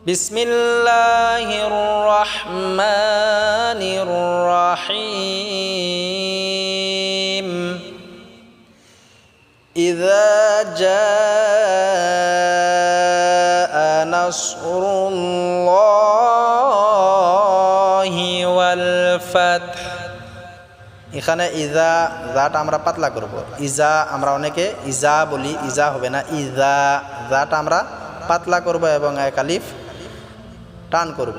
بسم الله الرحمن الرحيم إذا جاء نصر الله والفتح এখানে ইজা জাটা আমরা পাতলা করব ইজা আমরা অনেকে ইজা বলি ইজা হবে না ইজা জাটা আমরা পাতলা করব এবং এক আলিফ টান করব।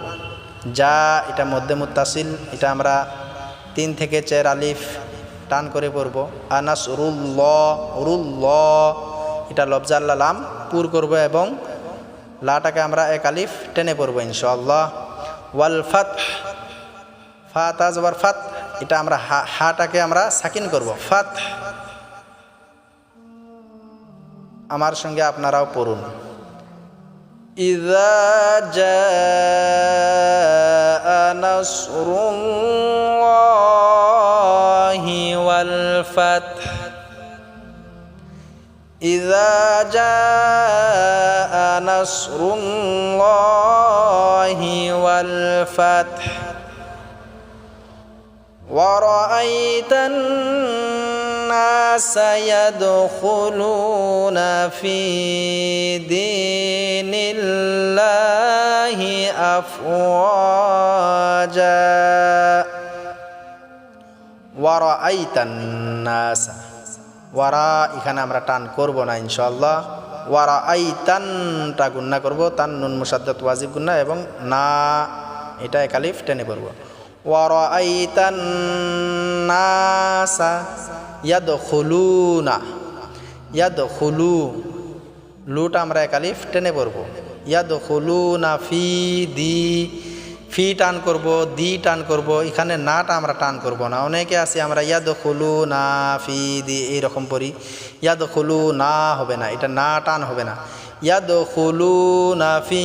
যা এটা মধ্যে মুত্তাসিল, এটা আমরা তিন থেকে চার আলিফ টান করে পড়ব। আনাস রুল্ল রুল্ল এটা লবজাল্লা লাম পুর করব এবং লাটাকে আমরা এক আলিফ টেনে পড়ব ইনশাআল্লাহ। ওয়াল ফাত ফা তাজবার ফাত, এটা আমরা হা, হাটাকে আমরা সাকিন করব। ফাত, আমার সঙ্গে আপনারাও পড়ুন। إذا جاء نصر الله والفتح. إذا جاء نصر الله والفتح. ورأيت الناس يدخلون في دين الله أفواجا ورأيت الناس ওয়ারা এখানে আমরা টান করব না ইনশাল্লাহ ওয়ারা আই টানটা গুন্না করব তান নুন মুসাদ্দাত ওয়াজিব গুন্না এবং না এটা একালিফ টেনে পড়ব ওয়ারা আই নাসা ইয়াদ খুলুনা ইয়াদ খুলু লুটা আমরা একালিফ টেনে পড়ব। খুলুনা ফি দি, ফি টান করব, দি টান করব, এখানে নাটা আমরা টান করব না। অনেকে আছে, আমরা ইয়াদ খুলু না ফি দি, এইরকম পড়ি। ইয়াদ খুলু না হবে না, এটা না টান হবে না। ইয়াদ খুলু না ফি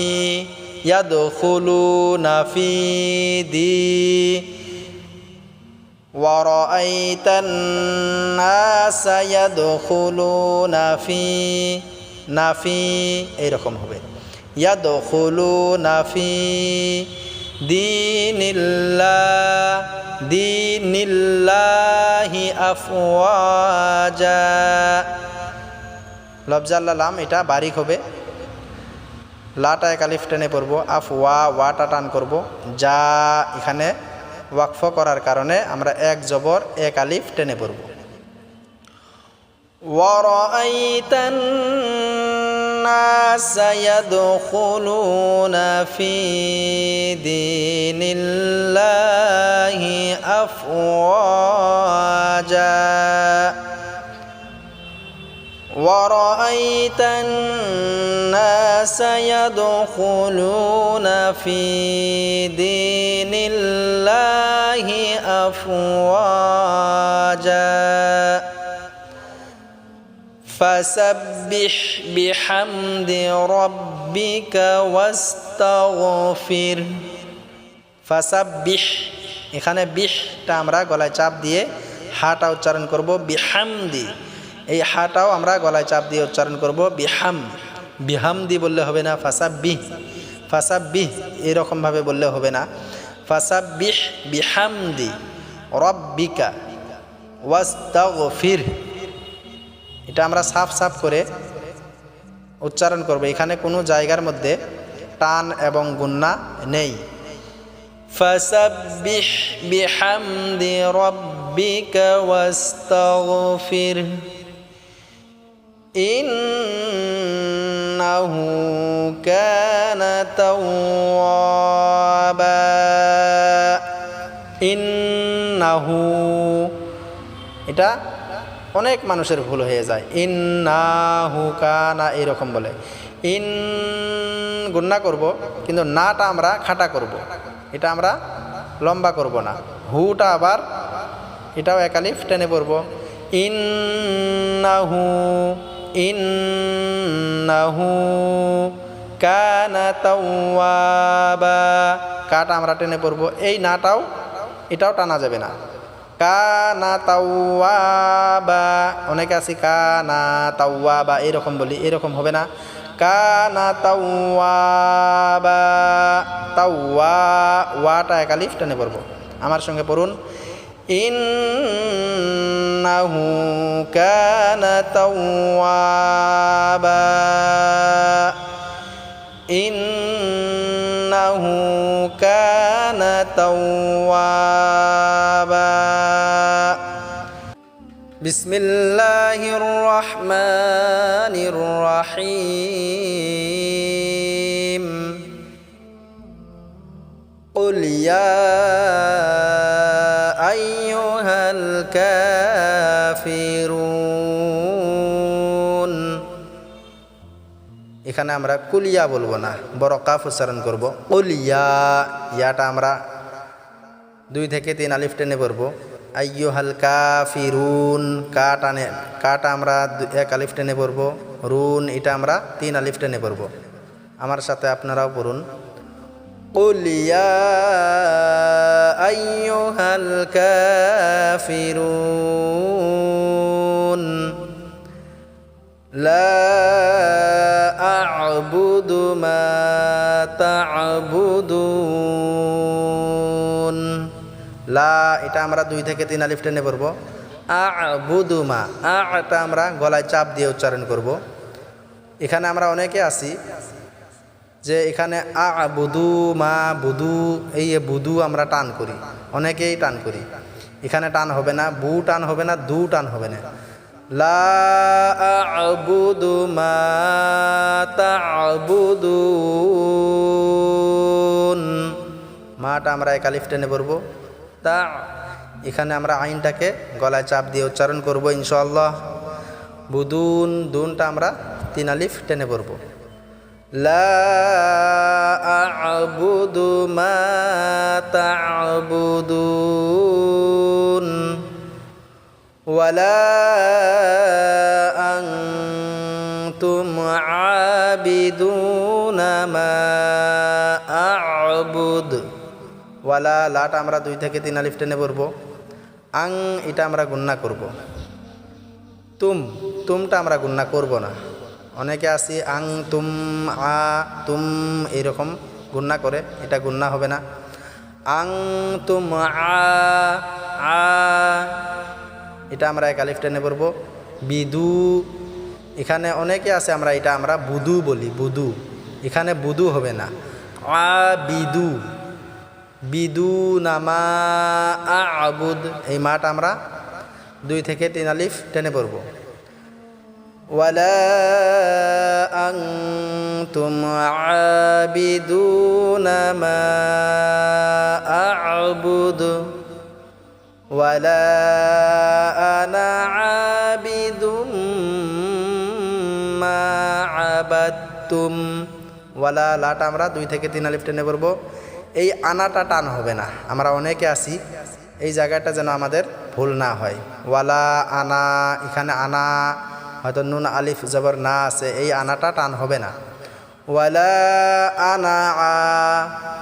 ইয়াদ খুলু না ফি দি ورأيت الناس يدخلون في নাফি এইরকম হবে ইয়াদখুলুনা ফি দীনিল্লাহ দীনিল্লাহি আফওয়াজা লফজাল্লা লাম এটা বারিক হবে লাটা এক আলিফ টেনে পড়ব আফ ওয়া ওয়াটা টান করব যা এখানে ওয়াকফ করার কারণে আমরা এক জবর এক আলিফ টেনে পড়ব ورأيت الناس يدخلون في دين الله أفواجا ورأيت الناس يدخلون في دين الله أفواجا فسبح بحمد ربك واستغفر ফাসাব্বিহ এখানে বিহটা আমরা গলায় চাপ দিয়ে হাটা উচ্চারণ করব বিহামদি এই হাটাও আমরা গলায় চাপ দিয়ে উচ্চারণ করব, বিহাম। বিহাম দি বললে হবে না, ফাসাব্বিহ। ফাসাব্বিহ এরকমভাবে বললে হবে না। পাসাব বিহাম দি রব্বিকা ওয়াস্তাগফির। এটা আমরা সাফ সাফ করে উচ্চারণ করব। এখানে কোনো জায়গার মধ্যে টান এবং গুন্না নেই। ফাসাব্বিহ বিহামদি রব্বিকা ওয়াস্তাগফির। إنه كان توابا إنه এটা অনেক মানুষের ভুল হয়ে যায় ইন্নাহু কানা এরকম বলে ইন গুন্না করব কিন্তু নাটা আমরা খাটা করব। এটা আমরা লম্বা করব না হুটা আবার এটাও একালিফ টেনে পড়ব ইন্নাহু ইন্নাহু কানা তাওয়াবা। কাটা আমরা টেনে পড়ব। এই নাটাও, এটাও টানা যাবে না। কানা তাওয়াবা। অনেকে আছে কানা তাওয়াবা, এরকম বলি, এরকম হবে না। কানা তাওয়াবা, তাওয়া, ওয়াটা একালিফ টেনে পড়ব। আমার সঙ্গে পড়ুন। إنه كان توابا. إنه كان توابا. بسم الله الرحمن الرحيم. قل يا কাফিরুন এখানে আমরা কুলিয়া বলব না, বড় কাফ উচ্চারণ করব। কুলিয়া, ইয়াটা আমরা দুই থেকে তিন আলিফ টেনে পড়ব। আইয়ো হালকা ফিরুন কা কাটা আমরা এক আলিফ টেনে পড়ব। রুন, এটা আমরা তিন আলিফ টেনে পড়ব। আমার সাথে আপনারাও পড়ুন। قل يا أيها الكافرون لا أعبد ما تعبدون লা এটা আমরা দুই থেকে তিন আলিফ টেনে পড়বো আবুদুমা আটা আমরা গলায় চাপ দিয়ে উচ্চারণ করব এখানে আমরা অনেকে আছি যে এখানে আ বুদু মা বুদু এই বুদু আমরা টান করি, অনেকেই টান করি। এখানে টান হবে না, বু টান হবে না, দু টান হবে না। লা আবুদু মা মাটা আমরা একালিফ টেনে পড়ব। তা, এখানে আমরা আইনটাকে গলায় চাপ দিয়ে উচ্চারণ করব ইনশাল্লাহ বুদুন, দুনটা আমরা তিন আলিফ টেনে পড়ব। লা আবুদু মা তা'বুদুন ওয়ালা আনতুম আবিদুনা মা আ'বুদ। ওয়ালা লাটা আমরা দুই থেকে তিন আলিফ টেনে পড়ব। আং, এটা আমরা গুন্না করব। তুম, তুমটা আমরা গুন্না করব না। অনেকে আসি আং, তুম, আ, তুম এইরকম গুন্না করে, এটা গুন্না হবে না। আং, তুম, আ আ, এটা আমরা এক আলিফ টেনে পড়ব। বিদু, এখানে অনেকে আছে, আমরা এটা আমরা বুদু বলি, বুদু। এখানে বুদু হবে না। আ, বিদু। বিদু নামা আবুদ, এই মাঠ আমরা দুই থেকে তিন আলিফ টেনে পড়ব। ولا أنتم عابدون ما أعبد ولا أنا عابد ما عبدتم ওয়ালা লাটা আমরা দুই থেকে তিন আলিফ টেনে পড়বো এই আনাটা টান হবে না আমরা অনেকে আছি এই জায়গাটা যেন আমাদের ভুল না হয় ওয়ালা আনা এখানে আনা হয়তো নুন, আলিফ, জবর না আছে, এই আনাটা টান হবে না। ওয়ালা আনা আ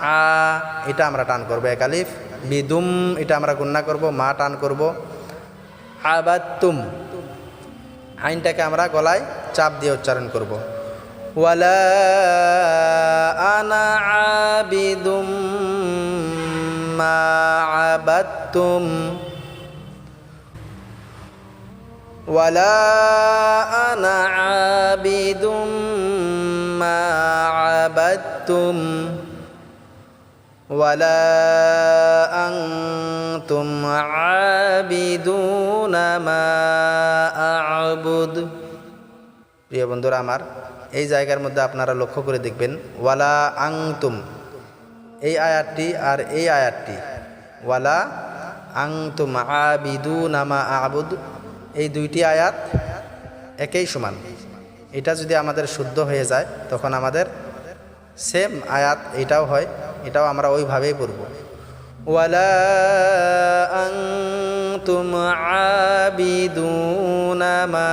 আ, এটা আমরা টান করব এক আলিফ। বিদুম, এটা আমরা গুন্না করব, মা টান করব। আবাত্তুম আইনটাকে আমরা গলায় চাপ দিয়ে উচ্চারণ করব। ওয়ালা আনা আবিদুম মা আবাত্তুম ولا أنا عابد ما عبدتم ولا أنتم عابدون ما أعبد প্রিয় বন্ধুরা আমার এই জায়গার মধ্যে আপনারা লক্ষ্য করে দেখবেন ওয়ালা আংতুম এই আয়াতটি আর এই আয়াতটি ওয়ালা আংতুম আবিদু নামা আবুদ এই দুইটি আয়াত একই সমান। এটা যদি আমাদের শুদ্ধ হয়ে যায়, তখন আমাদের সেম আয়াত এটাও হয়, এটাও আমরা ওইভাবেই পড়ব। ওয়ালা আনতুম আবিদুনা মা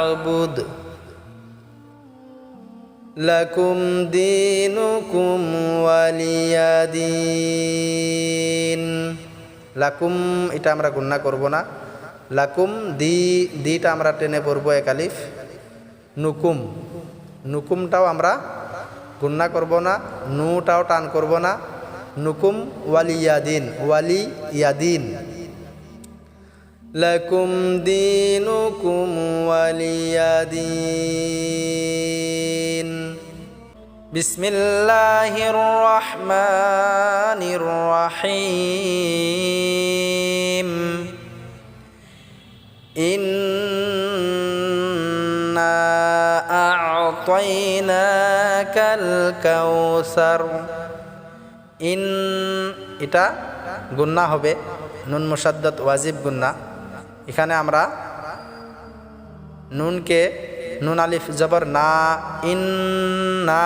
আ'বুদ। লাকুম দিনুকুম ওয়ালিয়াদিন লাকুম, এটা আমরা গুন্না করব না। লাকুম, দি, দিটা আমরা টেনে পড়ব একালিফ নুকুম, নুকুমটাও আমরা গুন্না করব না, নুটাও টান করব না। নুকুম ওয়ালিয়াদিন ওয়ালি ইয়াদিন। লকুম দিনুকুম ওয়ালিয়াদিন বিসমিল্লাহির রহমানির রহিম। إنا أعطيناك الكوثر ইন এটা গুন্না হবে নুন মুসাদ্দত ওয়াজিব গুন্না এখানে আমরা নুনকে নুন আলিফ জবর না ইন না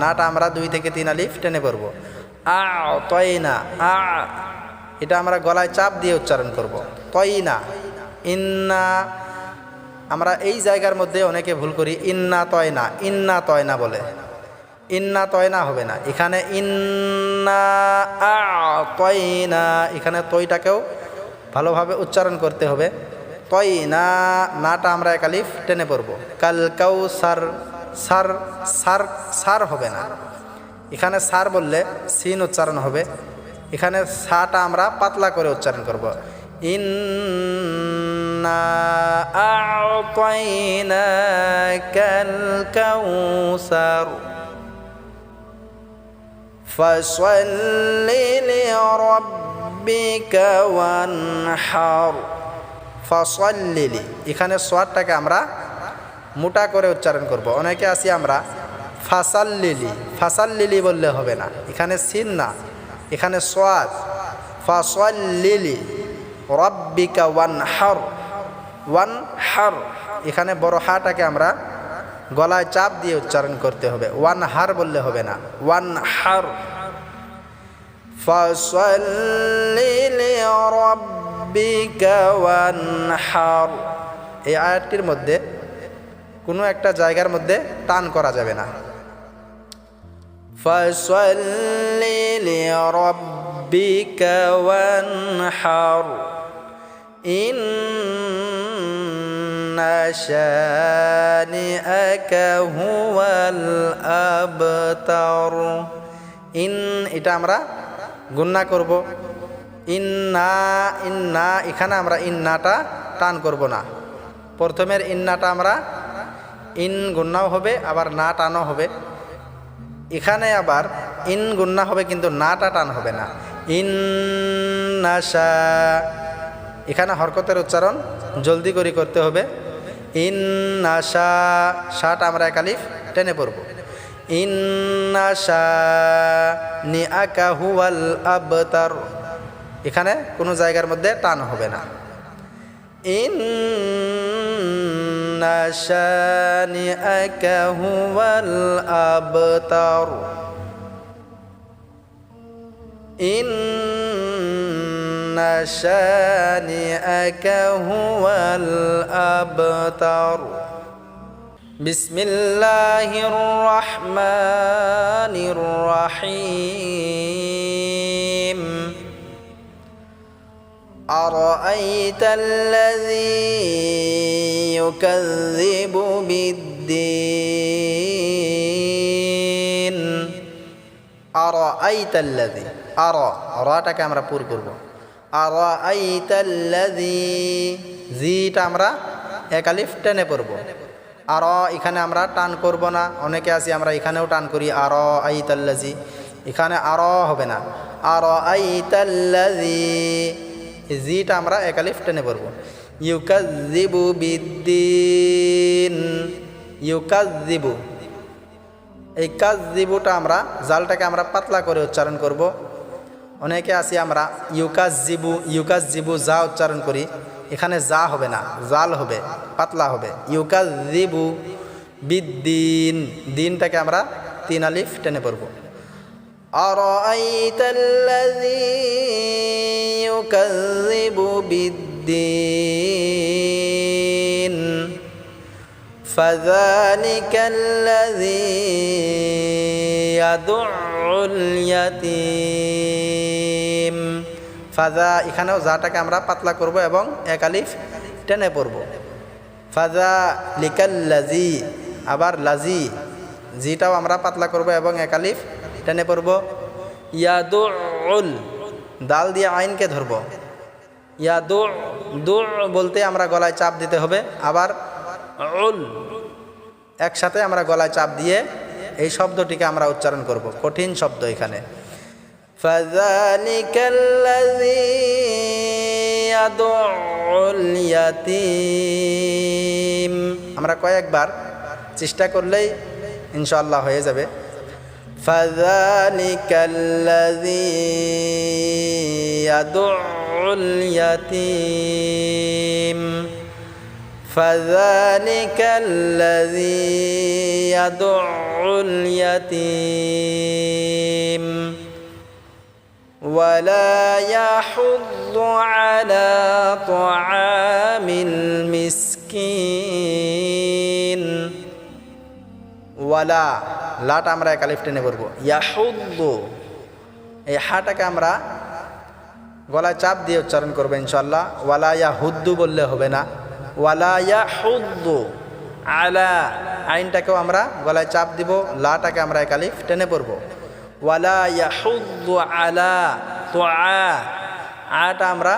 নাটা আমরা দুই থেকে তিন আলিফ টেনে পড়ব আ তয় না আ এটা আমরা গলায় চাপ দিয়ে উচ্চারণ করব তয় না ইন্না, আমরা এই জায়গার মধ্যে অনেকে ভুল করি, ইন্না তয় না, ইন্না তয় না বলে। ইন্না তয়না হবে না। এখানে ইন্না আ তয়না এখানে তয়টাকেও ভালোভাবে উচ্চারণ করতে হবে। তয় না, নাটা আমরা একালিফ টেনে পড়ব। কাল কাউ সার সার সার সার হবে না। এখানে সার বললে সিন উচ্চারণ হবে। এখানে সাটা আমরা পাতলা করে উচ্চারণ করব। ইন্না আ'তাইনাকাল কাউসার فصل لربك وانحر ফসল্লিলি এখানে সোয়াদটাকে আমরা মোটা করে উচ্চারণ করব অনেকে আছি আমরা ফাসাল্লিলি ফাসাল্লিলি বললে হবে না এখানে সিন না এখানে সোয়াদ ফাসল্লিলি রব্বিকা ওয়ান হার ওয়ান হার, এখানে বড় হাটাকে আমরা গলায় চাপ দিয়ে উচ্চারণ করতে হবে। ওয়ান হার বললে হবে না। ওয়ান হার। হার। এই আয়াতটির মধ্যে কোনো একটা জায়গার মধ্যে টান করা যাবে না। ওয়ানহার ইন শানিআক হুয়াল আবতার ইন এটা আমরা গুন্না করব। ইন্না ইন্না, এখানে আমরা ইন্নাটা টান করব না। প্রথমের ইন্নাটা আমরা ইন গুন্নাও হবে, আবার না টানও হবে। এখানে আবার ইন গুন্না হবে, কিন্তু নাটা টান হবে না। ইন নাশা এখানে হরকতের উচ্চারণ জলদি করে করতে হবে। ইন নাশা শাট আমরা একালিফ টেনে পড়ব। ইন নাশা নি আকা হুয়াল আবতার। এখানে কোনো জায়গার মধ্যে টান হবে না। ইন নি আকা হুয়াল আবতার। إن شانئك هو الأبتر. بسم الله الرحمن الرحيم. أرأيت الذي يكذب بالدين؟ أرأيت الذي أرى أرى تكامرة بور بور بور আর জিটা আমরা একালিফ টেনে পড়ব। আর এখানে আমরা টান করব না। অনেকে আছি, আমরা এখানেও টান করি আর আইতাল্লাজি এখানে আর হবে না। আর আইতাল্লাজি জিটা আমরা একালিফ টেনে পড়ব। ইউকাজিবু বিদ্দিন। ইউকাজিবু এই কাজ জিবুটা আমরা, জালটাকে আমরা পাতলা করে উচ্চারণ করব। অনেকে আছি আমরা ইউকাস জিবু ইউকাস জিবু যা উচ্চারণ করি এখানে যা হবে না জাল হবে পাতলা হবে ইউকাস জিবু বিদ্দিন দিনটাকে আমরা তিন আলিফ টেনে পড়ব أرأيت الذي يكذب بالدين فذلك الذي يدع ইয়াতিম। ফাজা, এখানেও যাটাকে আমরা পাতলা করব এবং এক আলিফ টেনে পড়ব। ফাজা লিকাল লাজি, আবার লাজি, জিটাও আমরা পাতলা করব এবং এক আলিফ টেনে পড়ব। ইয়াদুল দাল দিয়ে আইনকে ধরব। ইয়া দু বলতে আমরা গলায় চাপ দিতে হবে। আবার উল, একসাথে আমরা গলায় চাপ দিয়ে এই শব্দটিকে আমরা উচ্চারণ করব কঠিন শব্দ এখানে فذلك الذي يدع اليتيم আমরা কয়েকবার চেষ্টা করলেই ইনশাআল্লাহ হয়ে যাবে فذلك الذي يدع اليتيم فذلك الذي يدع اليتيم ولا يحض على طعام المسكين ওয়ালা লাটা আমরা একালিফ টেনে পড়বো ইয়াহুদ্দু এই হাটাকে আমরা গলায় চাপ দিয়ে উচ্চারণ করবো ইনশাল্লাহ ওয়ালা ইয়াহুদ্দু বললে হবে না ওয়ালা ইয়াহুদ্দু আলা আইনটাকেও আমরা গলায় চাপ দিব লাটাকে আমরা একালিফ টেনে পড়বো ওয়ালা ইয়াহুদ্দু আলা তো আ আটা আমরা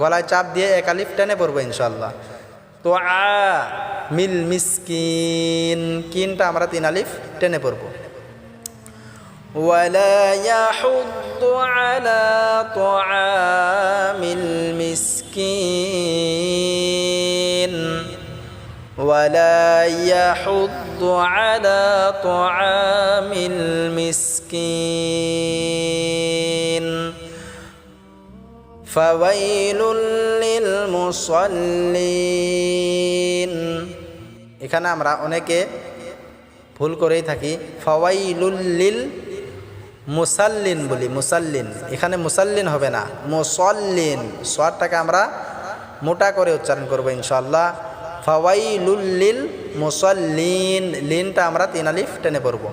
গলায় চাপ দিয়ে একালিফ টেনে পড়বো ইনশাল্লাহ তো আ মিল মিসকিন কিনটা আমরা তিন আলিফ টেনে পড়বো ولا يحض على طعام ولا يحض على طعام المسكين فويل للمصلين এখানে আমরা অনেকে ভুল করেই থাকি ফওয়াইলুল্লিল মুসাল্লিন বলি মুসাল্লিন এখানে মুসাল্লিন হবে না মুসল্লিন সোয়ারটাকে আমরা মোটা করে উচ্চারণ করবো ইনশাল্লাহ ফওয়াইলুল্লিল মুসল্লিন লিনটা আমরা তিন আলিফ টেনে পড়ব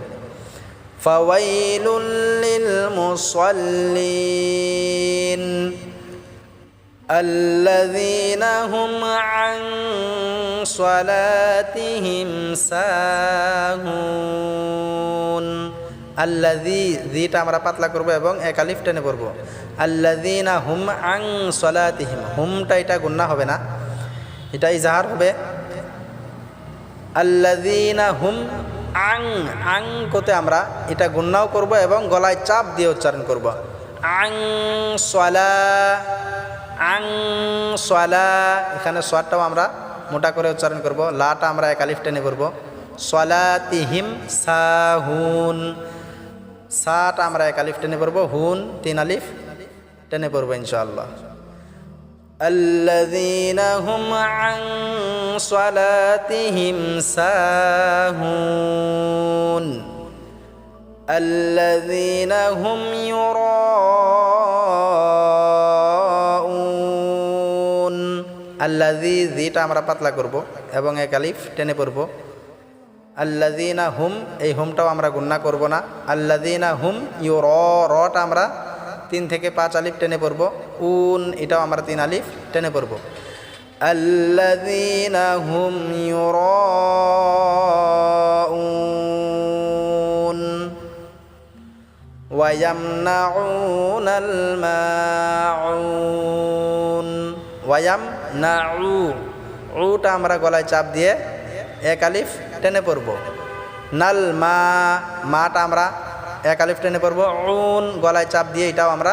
ফওয়াইলুল্লিল মুসল্লিন الذين هم عن صلاتهم ساهون আল্লাদি দিটা আমরা পাতলা করব এবং একালিফ টেনে পড়ব আল্লাদিনা হুম আং সলাতিহিম হুমটা এটা গুন্না হবে না এটা ইজাহার হবে। আল্লাদিনা হুম আং আং কোতে আমরা এটা গুন্নাও করব এবং গলায় চাপ দিয়ে উচ্চারণ করব। আং সলা আং সলা, এখানে সোয়ারটাও আমরা মোটা করে উচ্চারণ করব। লাটা আমরা একালিফ টেনে করব সলাতিহিম সাহুন, সাটা আমরা এক আলিফ টেনে পড়ব। হুন তিন আলিফ টেনে পড়ব ইনশাআল্লাহ। الذين هم عن صلاتهم ساهون الذين هم يراءون الذي জিটা আমরা পাতলা করব এবং এক আলিফ টেনে পড়ব আল্লাদিনা হুম এই হুমটাও আমরা গুন্না করব না আল্লাদিনা হুম ইউ রটা আমরা তিন থেকে পাঁচ আলিফ টেনে পড়ব উন এটাও আমরা তিন আলিফ টেনে পড়ব আল্লাদিনা হুম ইউ র ويمنعون الماعون ওয়ায়াম না উ উটা আমরা গলায় চাপ দিয়ে এক আলিফ টেনে পড়ব নাল মা মাটা আমরা এক আলিফ টেনে পড়ব, উন গলায় চাপ দিয়ে এটাও আমরা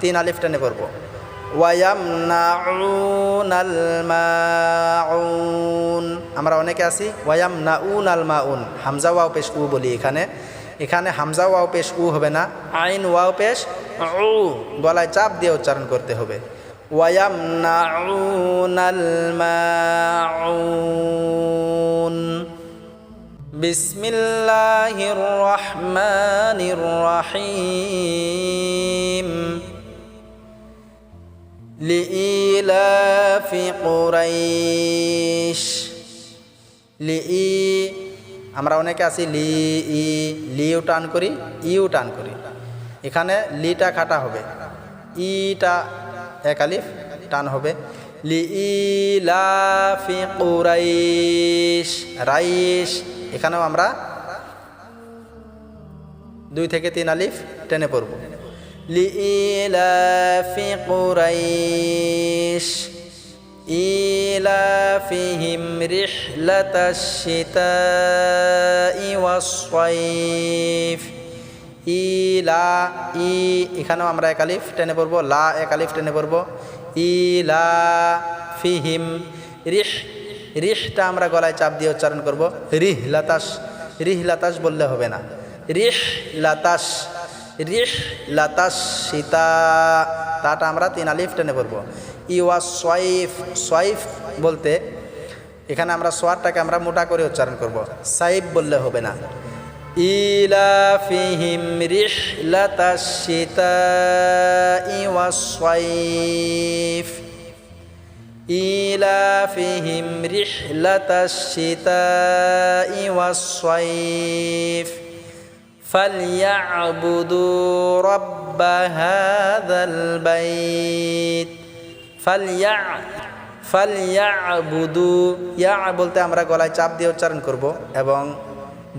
তিন আলিফ টেনে পড়ব। আমরা অনেকে আছি ওয়াম না উন আলমা উন হামজা ওয়াও পেশ উ বলি এখানে। এখানে হামজা ওয়াও পেশ উ হবে না, আইন ওয়াও পেশ উ। গলায় চাপ দিয়ে উচ্চারণ করতে হবে। ওয়াম না উন আলমা উন بسم الله الرحمن الرحيم لإيلاف قريش لإي আমরা অনেকে আছি লি ই লিও টান করি ইউ টান করি এখানে লিটা খাটা হবে ইটা এক আলিফ টান হবে লি ইলাফি কুরাইশ রাইশ এখানেও আমরা দুই থেকে তিন আলিফ টেনে পড়ব। লিলাফি কুরাইশ, ইলাফিহিম রিহলাতাশিতা ওয়াসসাইফ, ইলা, ই, এখানেও আমরা এক আলিফ টেনে পড়ব, লা এক আলিফ টেনে পড়ব ইলা ফিহিম রিহ রিহটা আমরা গলায় চাপ দিয়ে উচ্চারণ করব। রিহ লাতাস রিহ লাতাস বললে হবে না। রিহ লাতাস রিহ লাতাস সীতা। তাটা আমরা তিন আলিফ টেনে পড়ব। ইওয়া সোয়াইফ সোয়াইফ বলতে এখানে আমরা সোয়ারটাকে আমরা মোটা করে উচ্চারণ করব। সাইফ বললে হবে না। ইলাফিহিম রিহলাতাশ শিতাই ওয়াস-সাইফ ইলাফিহিম রিহলাতাশ শিতাই ওয়াস-সাইফ فليعبدوا رب هذا البيت ফালিয়া ফালিয়াবুদু ইয়া বলতে আমরা গলায় চাপ দিয়ে উচ্চারণ করব এবং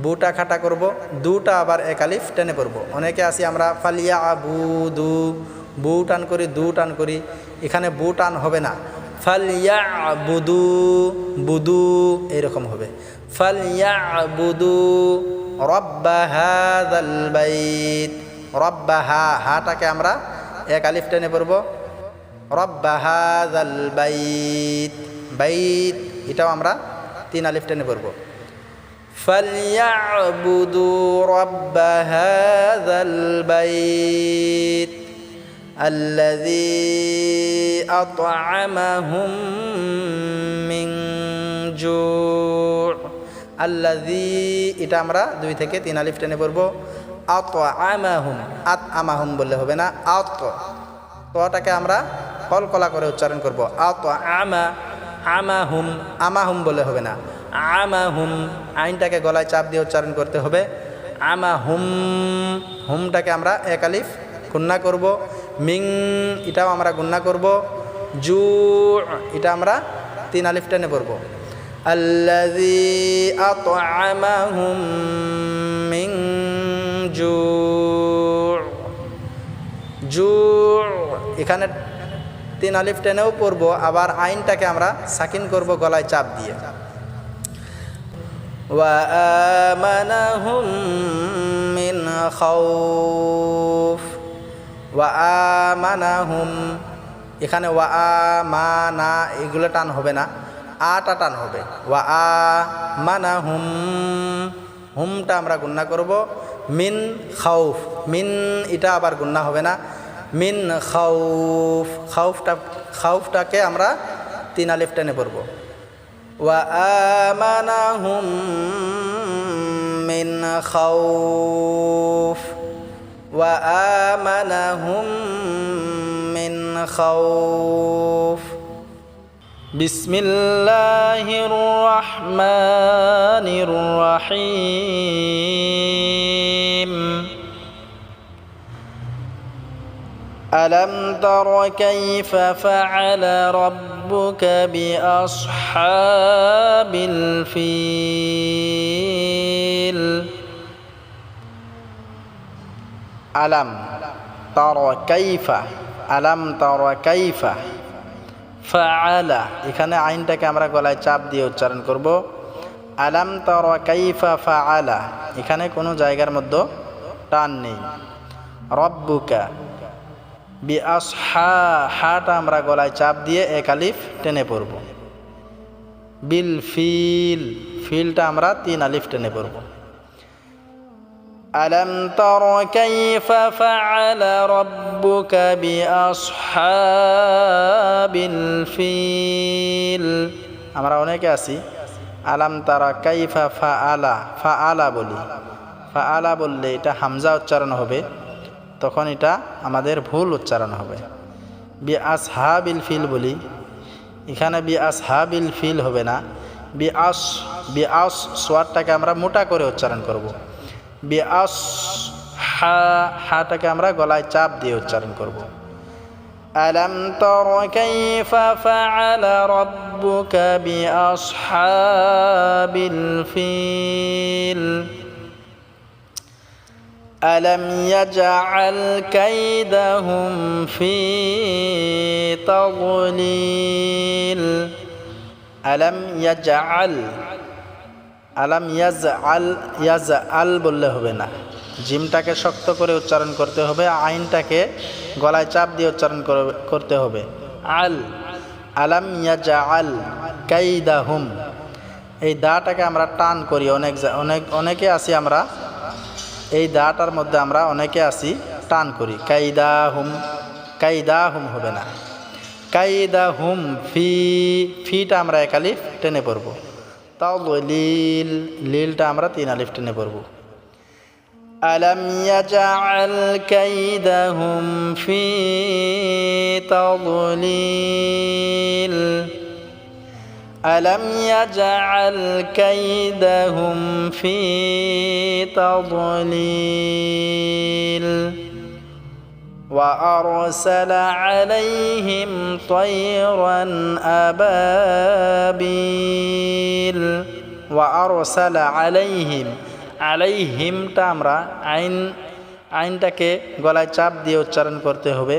বুটা খাটা করব দুটা আবার একালিফ টেনে পড়ব অনেকে আসি আমরা ফালিয়া আবুদু বু টান করি দু টান করি এখানে বু টান হবে না ফালিয়া বুদু বুদু এরকম হবে। ফালিয়া বুদু রব্বাহাদালবাইত রব্বাহা হাটাকে আমরা এক আলিফ টেনে পড়ব। রব্বাহাদালবাইত বাইত। এটাও আমরা তিন আলিফ টেনে পড়ব। ফালিয়া বুদু রব্বাহাদালবাইত الذي أطعمهم من جوع الذي এটা আমরা দুই থেকে তিন আলিফ টেনে পড়ব আত আমাহুম আত আমাহুম বললে হবে না আত তোটাকে আমরা কলকলা করে উচ্চারণ করব আত আমা আমাহুম আমাহুম বলে হবে না আমাহুম আইনটাকে গলায় চাপ দিয়ে উচ্চারণ করতে হবে আমাহুম হুমটাকে আমরা এক আলিফ গুন্না করব মিং এটাও আমরা গুন্না করব জু এটা আমরা তিন আলিফ টেনে পড়ব আল্লাযী আত'আমাহুম মিন জু জু এখানে তিন আলিফ টেনেও পড়বো আবার আইনটাকে আমরা সাকিন করব গলায় চাপ দিয়ে وآمنهم من خوف ওয়া হুম এখানে ওয়া মা না এগুলো টান হবে না। আটা টান হবে। ওয়া মানা হুম হুমটা আমরা গুন্না করব। মিন খাউফ। মিন, এটা আবার গুন্না হবে না। মিন খাউফ। খাউফটা, খাউফটাকে আমরা তিন আলিফ টেনে পড়ব। ওয়া হুম মিন খাউফ। وآمنهم من خوف بسم الله الرحمن الرحيم ألم تر كيف فعل ربك بأصحاب الفيل؟ আলাম তর কাইফা, আলাম তর কাইফা। ফাআলা, এখানে আইনটাকে আমরা গলায় চাপ দিয়ে উচ্চারণ করব। আলাম তর কাইফা ফাআলা, এখানে কোনো জায়গার মধ্যে টান নেই। রব্বুকা বি আসহা হাটা আমরা গলায় চাপ দিয়ে এক আলিফ টেনে পড়ব। বিল ফিল, ফিলটা আমরা তিন আলিফ টেনে পড়ব। ألم تر كيف فعل ربك بأصحاب الفيل আমরা অনেকে আছি আলাম তারা কাইফা ফা আলা ফা আলা বলি ফা আলা বললে এটা হামজা উচ্চারণ হবে তখন এটা আমাদের ভুল উচ্চারণ হবে বি আসহাবিল ফিল বলি এখানে বি আসহাবিল ফিল হবে না বি আস বি আস সোয়ারটাকে আমরা মোটা করে উচ্চারণ করব বিআস হা হাটাকে আমরা গলায় চাপ দিয়ে উচ্চারণ করব ألم تر كيف فعل ربك بأصحاب الفيل ألم يجعل كيدهم في تضليل ألم يجعل আলাম ইয়াজ আল ইয়াজ আল বললে হবে না। জিমটাকে শক্ত করে উচ্চারণ করতে হবে, আইনটাকে গলায় চাপ দিয়ে উচ্চারণ করে- করতে হবে। আল, আলাম ইয়াজ আল কাইদা হুম এই দাটাকে আমরা টান করি, অনেক অনেক, অনেকে আছি আমরা, এই দাটার মধ্যে আমরা অনেকে আছি, টান করি। কাইদা হুম কাইদা হুম হবে না। কাইদা হুম ফি, ফিটা আমরা একালি টেনে পড়ব। তাও লিল লিলটা আমরা তিন আলিফ টেনে পড়বো ألم يجعل كيدهم في تضليل ألم يجعل كيدهم في تضليل وأرسل عليهم طيرا أبابيل وأرسل عليهم আলাইহিমটা আমরা আইন আইনটাকে গলায় চাপ দিয়ে উচ্চারণ করতে হবে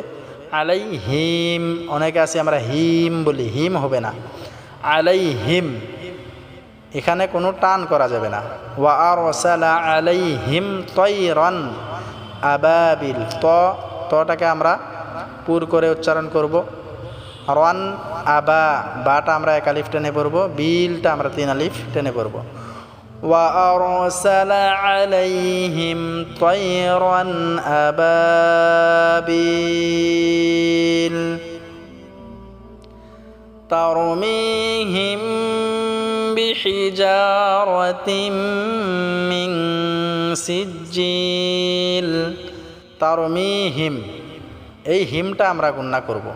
আলাইহিম অনেকে আছে আমরা হিম বলি হিম হবে না আলাইহিম এখানে কোনো টান করা যাবে না ওয়া আর ওসালা আলাইহিম তৈরন আবাবিল ত তটাকে আমরা পুর করে উচ্চারণ করব রন আবা বাটা আমরা এক আলিফ টেনে পড়ব বিলটা আমরা তিন আলিফ টেনে পড়ব وأرسل عليهم طيرا أبابيل ترميهم بحجارة من سجيل তারমি হিম এই হিমটা আমরা গুণনা করব।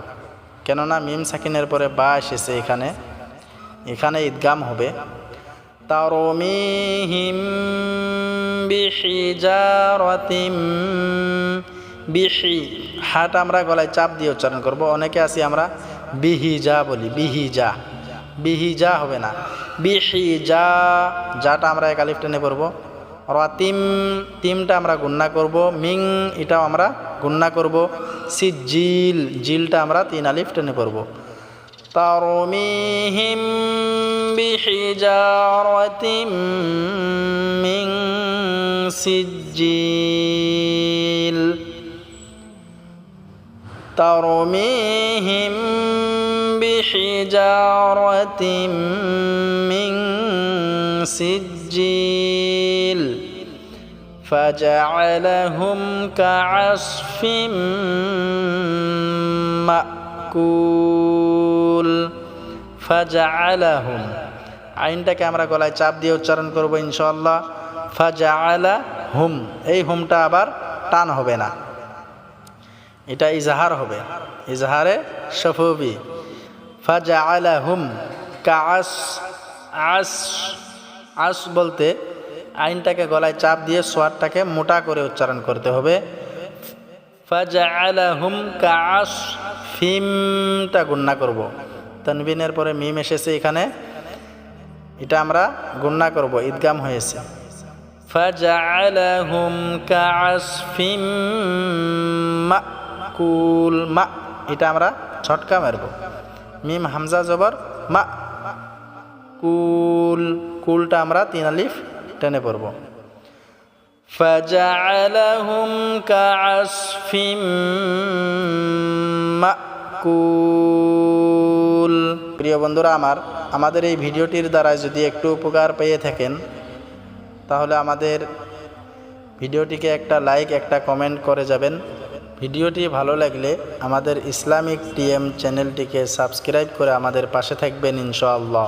কেননা মিম সাকিনের পরে বা এসেছে এখানে। এখানে ঈদগাম হবে। তারমি হিম বিহিজারতিম বিশি হাট আমরা গলায় চাপ দিয়ে উচ্চারণ করব। অনেকে আছি আমরা বিহি যা বলি বিহি যা বিহি যা হবে না। বিহিজা, যাটা আমরা এক আলিফ পড়ব। রাতিম তিমটা আমরা গুন্না করব মিং এটাও আমরা গুন্না করব সিজিল জিলটা আমরা তিন আলিফ টেনে পড়ব ترميهم بحجارة من سجيل ترميهم بحجارة من سجيل فجعلهم كعصف মাকুল ফাজাআলাহুম আইনটাকে আমরা গলায় চাপ দিয়ে উচ্চারণ করব ইনশাআল্লাহ ফাজাআলা হুম এই হুমটা আবার টান হবে না এটা ইজাহার হবে ইজাহারে সফবি ফাজাআলাহুম কাআস আস আস বলতে আইনটাকে গলায় চাপ দিয়ে সোয়ারটাকে মোটা করে উচ্চারণ করতে হবে। ফাজাআলাহুম কাআস ফিমটা গুন্না করব। তানবিনের পরে মিম এসেছে এখানে। এটা আমরা গুন্না করব, ঈদগাম হয়েছে। ফাজাআলাহুম কাআসফিম মাকুল মা, এটা আমরা ছটকা মারব। মিম হামজা জবর মা, কুল, কুলটা আমরা তিন আলিফ টেনে পড়ব فجعلهم كعصف মাকুল প্রিয় বন্ধুরা আমার আমাদের এই ভিডিওটির দ্বারা যদি একটু উপকার পেয়ে থাকেন তাহলে আমাদের ভিডিওটিকে একটা লাইক একটা কমেন্ট করে যাবেন ভিডিওটি ভালো লাগলে আমাদের ইসলামিক টিএম চ্যানেলটিকে সাবস্ক্রাইব করে আমাদের পাশে থাকবেন ইনশাআল্লাহ